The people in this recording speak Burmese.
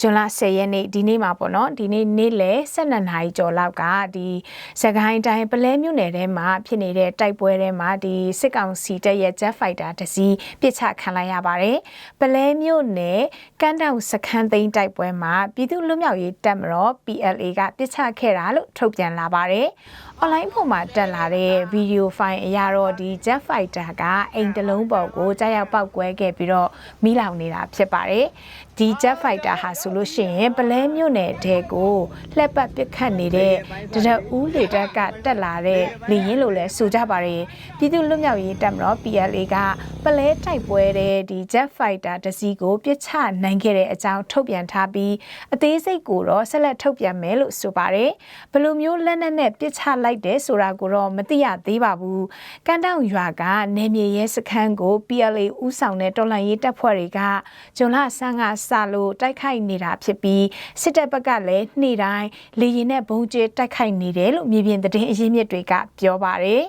ဇွန်လ10ရက်နေ့ဒီနေ့မှာပေါ့နော်ဒီနေ့နေ့လယ်12နာရီကျော်လောက်ကဒီစကိုင်းတိုင်းပလဲမြို့နယ်ထဲမှာဖြစ်နေတဲ့တိုက်ပွဲထဲမှာဒီစစ်ကောင်စီတပ်ရဲ့ Jet Fighter တစ်စီးပစ်ချခံလိုက်ရပါတယ်ပလဲမြို့နယ်ကမ်းတောင်စခန်းသိမ်းတိုက်ပွဲမှာပြည်သူ့လွတ်မြောက်ရေးတပ်မတော် PLA ကပစ်ချခဲ့တာလို့ထုတ်ပြန်လာပါတယ်။ online ပေါ်မှာတက်လာတဲ့ဗီဒီယိုဖိုင်အရတော့ဒီ Jet Fighter ကအိမ်တစ်လုံးပေါ်ကိုကြားရောက်ပောက်ကွဲခဲ့ပြီးတော့မိလောင်နေတာဖြစ်ပါတယ်။ဒီ Jet Fighter ဟာဆိုလို့ရှိရင်ပလဲမြို့နယ်တဲကိုလှက်ပတ်ပစ်ခတ်နေတဲ့တရဦးလေတပ်ကတက်လာတဲ့လေရင်လို့လဲဆိုကြပါတယ်။ပြည်သူ့လွတ်မြောက်ရေးတပ်မတော် PLA ကပလဲတိုက်ပွဲတဲ့ဒီ Jet Fighter တစ်စီးကိုပစ်ချနိုင်ခဲ့တဲ့အကြောင်းထုတ်ပြန်ထားပြီးအသေးစိတ်ကိုတော့ဆက်လက်ထုတ်ပြန်မယ်လို့ဆိုပါတယ်။ဘယ်လိုမျိုးလက်နက်နဲ့ပစ်ချလိုက်တယ်ဆိုတာကိုတော့မသိရသေးပါဘူး။ကန်တောင်ရွာကနေမြေရဲစခန်းကို PLA ဥဆောင်တဲ့တော်လှန်ရေးတပ်ဖွဲ့တွေကဂျွန်လဆန်းကစလို့တိုက်ခိုက်နေတာဖြစ်ပြီးစစ်တပ်ဘက်ကလည်းနေ့တိုင်းလေရင်နဲ့ဘုံကျဲတိုက်ခိုက်နေတယ်လို့မြေပြင်သတင်းအရင်းမြစ်တွေကပြောပါတယ်